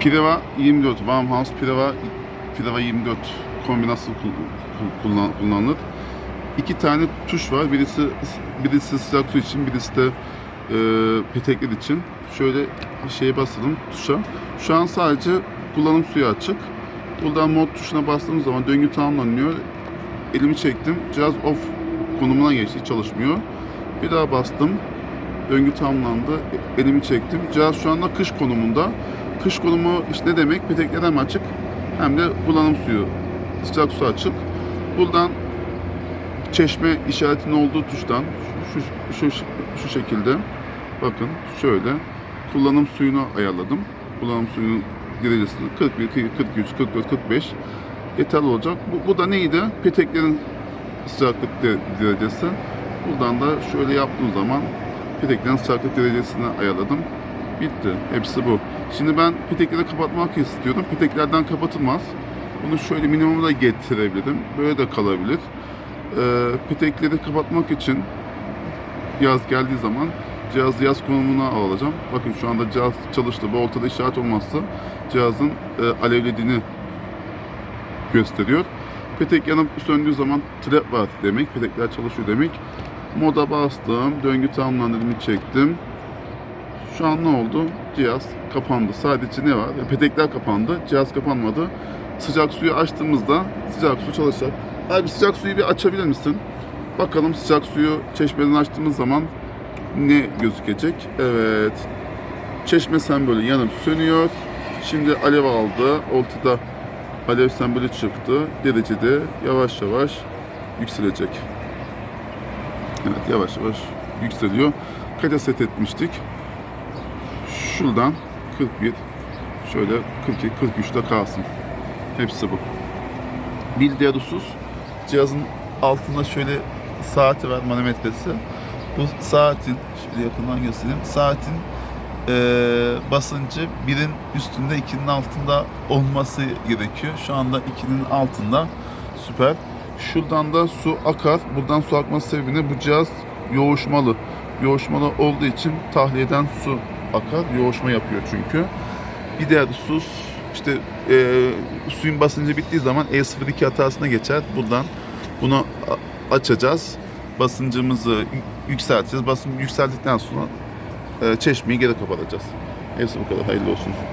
Pireva 24, Warm House Pireva, Pireva 24 kombinasyon kul- kullan- kullanılır. İki tane tuş var. Birisi birisi sıcak su için, birisi de e, petekler için. Şöyle şeye basalım tuşa. Şu an sadece kullanım suyu açık. Buradan mod tuşuna bastığım zaman döngü tamamlanıyor. Elimi çektim. Cihaz off konumuna geçti. Çalışmıyor. Bir daha bastım. Döngü tamamlandı. Elimi çektim. Cihaz şu anda kış konumunda. Kış konumu işte ne demek? Petekler hem açık hem de kullanım suyu. Sıcak su açık. Buradan çeşme işaretinin olduğu tuştan şu, şu, şu, şu şekilde bakın şöyle kullanım suyunu ayarladım. Kullanım suyunun derecesini 41, 43, 44, 45 yeterli olacak. Bu, bu da neydi? Peteklerin sıcaklık de- derecesi. Buradan da şöyle yaptığım zaman peteklerin sıcaklık derecesini ayarladım. Bitti. Hepsi bu. Şimdi ben petekleri kapatmak istiyorum. Peteklerden kapatılmaz. Bunu şöyle minimuma da getirebilirim. Böyle de kalabilir. Ee, petekleri kapatmak için yaz geldiği zaman cihazı yaz konumuna alacağım. Bakın şu anda cihaz çalıştı. Bu ortada işaret olmazsa cihazın e, alevlediğini gösteriyor. Petek yanıp söndüğü zaman trap var demek. Petekler çalışıyor demek. Moda bastım. Döngü tamamlandığını çektim. Şu an ne oldu? Cihaz kapandı. Sadece ne var? Petekler kapandı. Cihaz kapanmadı. Sıcak suyu açtığımızda sıcak su çalışacak. Abi sıcak suyu bir açabilir misin? Bakalım sıcak suyu çeşmeden açtığımız zaman ne gözükecek? Evet. Çeşme sembolü yanıp sönüyor. Şimdi alev aldı. Ortada alev sembolü çıktı. Derecede yavaş yavaş yükselecek. Evet yavaş yavaş yükseliyor. Kaça set etmiştik? Şuradan 41 şöyle 42 43'te kalsın. Hepsi bu. Bir diğer husus cihazın altında şöyle saati var manometresi. Bu saatin şöyle yakından göstereyim. Saatin eee, basıncı birin üstünde ikinin altında olması gerekiyor. Şu anda ikinin altında. Süper. Şuradan da su akar. Buradan su akması sebebiyle bu cihaz yoğuşmalı. Yoğuşmalı olduğu için tahliyeden su akar. Yoğuşma yapıyor çünkü. Bir diğer husus işte e, suyun basıncı bittiği zaman E02 hatasına geçer. Buradan bunu açacağız. Basıncımızı yü- yükselteceğiz. Basıncı yükseldikten sonra e, çeşmeyi geri kapatacağız. Hepsi bu kadar. Hayırlı olsun.